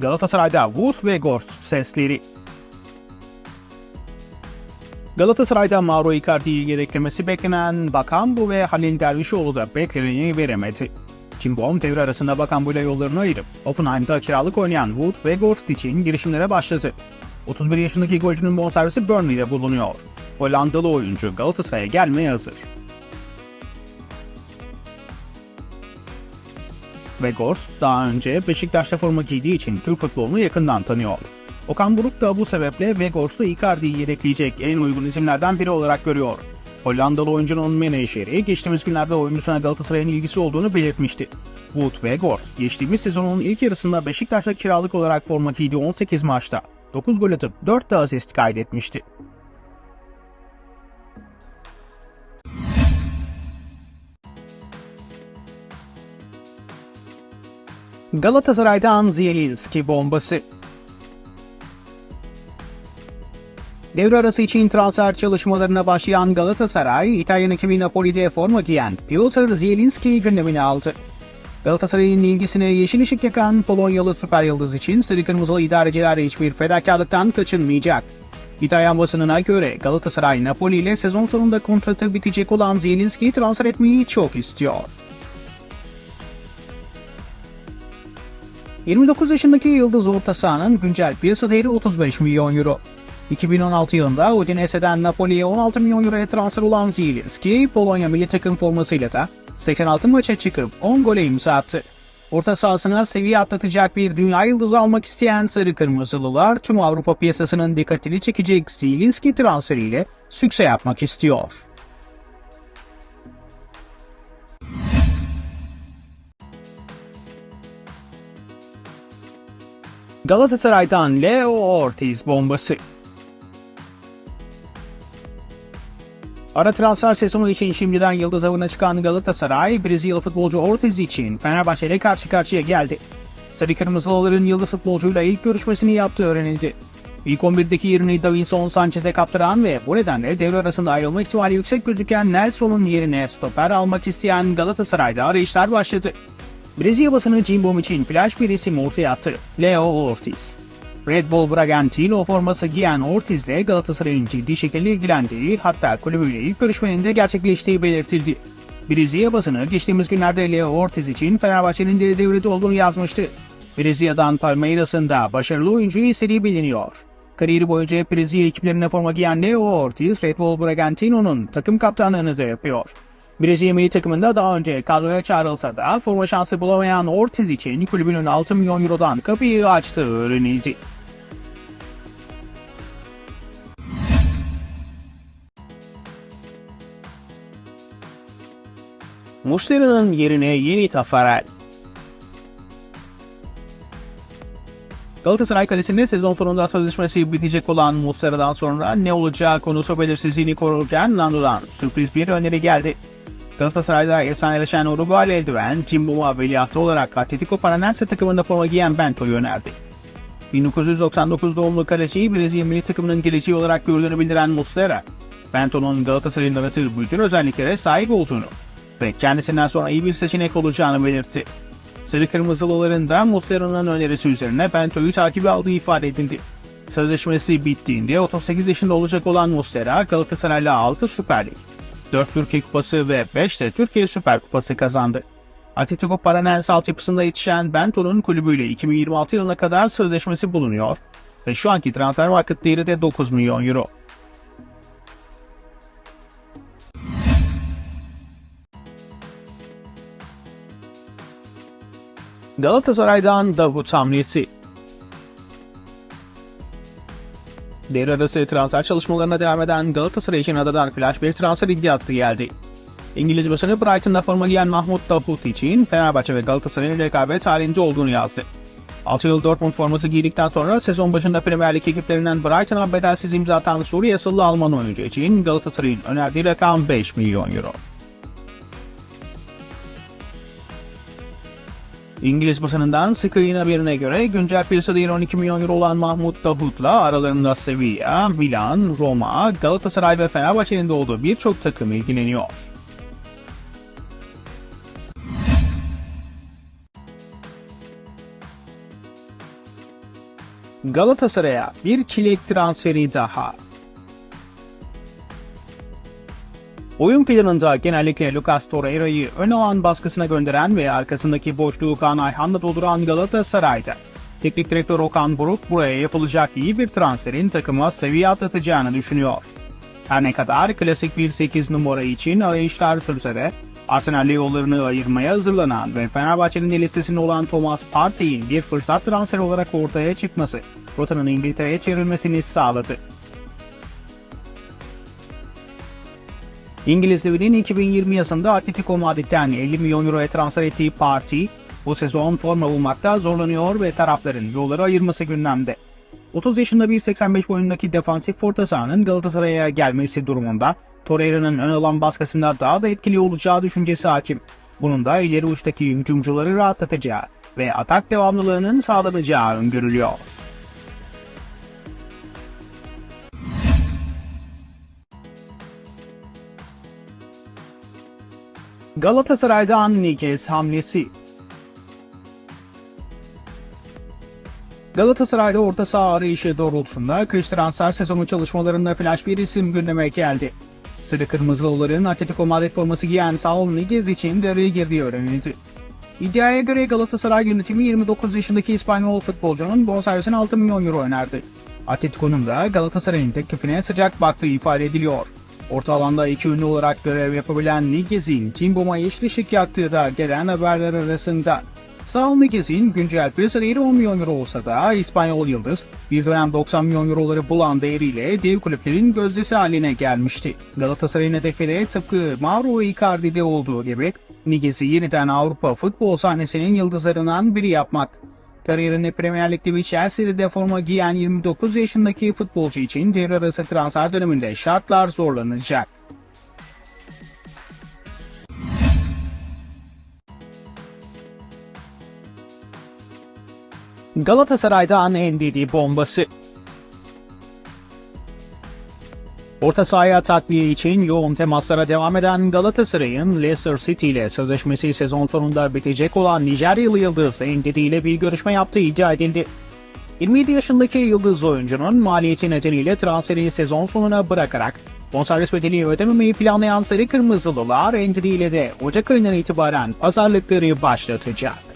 Galatasaray'da Wood ve Gort sesleri. Galatasaray'da Mauro Icardi'yi yedeklemesi beklenen Bakambu ve Halil Dervişoğlu da bekleneni veremedi. Cimbom devre arasında Bakambu ile yollarını ayırıp Offenheim'da kiralık oynayan Wood ve Gort için girişimlere başladı. 31 yaşındaki golcünün bonservisi Burnley'de bulunuyor. Hollandalı oyuncu Galatasaray'a gelmeye hazır. Weghorst daha önce Beşiktaş'ta forma giydiği için Türk futbolunu yakından tanıyor. Okan Buruk da bu sebeple Weghorst'u Icardi'yi yedekleyecek en uygun isimlerden biri olarak görüyor. Hollandalı oyuncunun menajeri geçtiğimiz günlerde oyuncusuna Galatasaray'ın ilgisi olduğunu belirtmişti. Wood Weghorst geçtiğimiz sezonun ilk yarısında Beşiktaş'ta kiralık olarak forma giydiği 18 maçta 9 gol atıp 4 de asist kaydetmişti. Galatasaray'dan Zielinski bombası. Devre arası için transfer çalışmalarına başlayan Galatasaray, İtalyan ekibi Napoli'de forma giyen Piotr Zielinski'yi gündemine aldı. Galatasaray'ın ilgisine yeşil ışık yakan Polonyalı süper yıldız için Sarı Kırmızılı idareciler hiçbir fedakarlıktan kaçınmayacak. İtalyan basınına göre Galatasaray Napoli ile sezon sonunda kontratı bitecek olan Zielinski'yi transfer etmeyi çok istiyor. 29 yaşındaki Yıldız orta sahanın güncel piyasa değeri 35 milyon euro. 2016 yılında Udinese'den Napoli'ye 16 milyon euroya transfer olan Zielinski, Polonya milli takım formasıyla da 86 maça çıkıp 10 gole imza attı. Orta sahasına seviye atlatacak bir dünya yıldızı almak isteyen Sarı Kırmızılılar tüm Avrupa piyasasının dikkatini çekecek Zielinski transferiyle sükse yapmak istiyor. Galatasaray'dan Leo Ortiz bombası. Ara transfer sezonu için şimdiden yıldız avına çıkan Galatasaray, Brezilya futbolcu Ortiz için Fenerbahçe ile karşı karşıya geldi. Sarı Kırmızılıların yıldız futbolcuyla ilk görüşmesini yaptığı öğrenildi. İlk 11'deki yerini Davinson Sanchez'e kaptıran ve bu nedenle devre arasında ayrılma ihtimali yüksek gözüken Nelson'un yerine stoper almak isteyen Galatasaray'da arayışlar başladı. Brezilya basını Cimbom için flash bir isim ortaya attı. Leo Ortiz. Red Bull Bragantino forması giyen Ortiz ile Galatasaray'ın ciddi şekilde ilgilendiği hatta kulübüyle ilk görüşmenin de gerçekleştiği belirtildi. Brezilya basını geçtiğimiz günlerde Leo Ortiz için Fenerbahçe'nin de devrede olduğunu yazmıştı. Brezilya'dan Palmeiras'ın da başarılı oyuncuyu istediği biliniyor. Kariyeri boyunca Brezilya ekiplerine forma giyen Leo Ortiz, Red Bull Bragantino'nun takım kaptanlığını da yapıyor. Brezilya milli takımında daha önce kadroya çağrılsa da forma şansı bulamayan Ortiz için kulübünün 6 milyon eurodan kapıyı açtığı öğrenildi. Muslera'nın yerine yeni Tafarel. Galatasaray kalesinde sezon sonunda sözleşmesi bitecek olan Muslera'dan sonra ne olacağı konusu belirsizliğini korurken Nando'dan sürpriz bir öneri geldi. Galatasaray'da efsaneleşen Uruguaylı eldiven, Cimbom'u ameliyatı olarak Atletico Paranaense takımında forma giyen Bento'yu önerdi. 1999 doğumlu kaleciyi Brezilya milli takımının geleceği olarak gördüğünü bildiren Muslera, Bento'nun Galatasaray'ın yarattığı bütün özelliklere sahip olduğunu ve kendisinden sonra iyi bir seçenek olacağını belirtti. Sarı Kırmızılıların da Muslera'nın önerisi üzerine Bento'yu takibi aldığı ifade edildi. Sözleşmesi bittiğinde 38 yaşında olacak olan Muslera Galatasaray'la 6 Süper Lig, 4 Türkiye Kupası ve 5 de Türkiye Süper Kupası kazandı. Atletico Paranaense altyapısında yetişen Bento'nun kulübüyle 2026 yılına kadar sözleşmesi bulunuyor ve şu anki transfer market değeri de 9 milyon euro. Galatasaray'dan Davut hamlesi. Devre arası transfer çalışmalarına devam eden Galatasaray için adadan flash bir transfer iddiası geldi. İngiliz basını Brighton'da forma giyen Mahmut Davut için Fenerbahçe ve Galatasaray'ın rekabet halinde olduğunu yazdı. 6 yıl Dortmund forması giydikten sonra sezon başında Premier Lig ekiplerinden Brighton'a bedelsiz imza atan Suriye asıllı Alman oyuncu için Galatasaray'ın önerdiği rakam 5 milyon euro. İngiliz basınından Screen haberine göre güncel piyasa değeri 12 milyon euro olan Mahmut Davut'la aralarında Sevilla, Milan, Roma, Galatasaray ve Fenerbahçe'nin de olduğu birçok takım ilgileniyor. Galatasaray'a bir çilek transferi daha. Oyun planında genellikle Lucas Torreira'yı ön alan baskısına gönderen ve arkasındaki boşluğu Kaan Ayhan'la dolduran Galatasaray'da. Teknik direktör Okan Buruk buraya yapılacak iyi bir transferin takıma seviye atlatacağını düşünüyor. Her ne kadar klasik bir 8 numara için arayışlar sürse de Arsenal'le yollarını ayırmaya hazırlanan ve Fenerbahçe'nin de listesinde olan Thomas Partey'in bir fırsat transferi olarak ortaya çıkması rotanın İngiltere'ye çevrilmesini sağladı. İngiliz devinin 2020 yazında Atletico Madrid'den 50 milyon euroya transfer ettiği Parti, bu sezon forma bulmakta zorlanıyor ve tarafların yolları ayırması gündemde. 30 yaşında 1.85 boyundaki defansif orta sahanın Galatasaray'a gelmesi durumunda Torreira'nın ön alan baskısında daha da etkili olacağı düşüncesi hakim. Bunun da ileri uçtaki hücumcuları rahatlatacağı ve atak devamlılığının sağlanacağı öngörülüyor. Galatasaray'dan Niguez hamlesi Galatasaray'da orta saha arayışı doğrultusunda kış transfer sezonu çalışmalarında flash bir isim gündeme geldi. Sarı Kırmızılıların Atletico Madrid forması giyen Saul Niguez için devreye girdiği öğrenildi. İddiaya göre Galatasaray yönetimi 29 yaşındaki İspanyol futbolcunun bonservisine 6 milyon euro önerdi. Atletico'nun da Galatasaray'ın teklifine sıcak baktığı ifade ediliyor. Orta alanda iki ünlü olarak görev yapabilen Niguez'in Timbom'a yeşil ışık yaktığı da gelen haberler arasında. Saul Niguez'in güncel piyasa değeri 10 milyon euro olsa da İspanyol Yıldız bir dönem 90 milyon euroları bulan değeriyle dev kulüplerin gözdesi haline gelmişti. Galatasaray'ın hedefi de tıpkı Mauro Icardi'de olduğu gibi Niguez'i yeniden Avrupa futbol sahnesinin yıldızlarından biri yapmak. Kariyerini Premier Lig'de ve Chelsea'de forma giyen 29 yaşındaki futbolcu için devre arası transfer döneminde şartlar zorlanacak. Galatasaray'dan Ndidi bombası. Orta sahaya takviye için yoğun temaslara devam eden Galatasaray'ın Leicester City ile sözleşmesi sezon sonunda bitecek olan Nijeryalı Yıldız Ndidi ile bir görüşme yaptığı iddia edildi. 27 yaşındaki Yıldız oyuncunun maliyeti nedeniyle transferi sezon sonuna bırakarak bonservis bedeli ödememeyi planlayan Sarı Kırmızılılar Ndidi ile de Ocak ayından itibaren pazarlıkları başlatacak.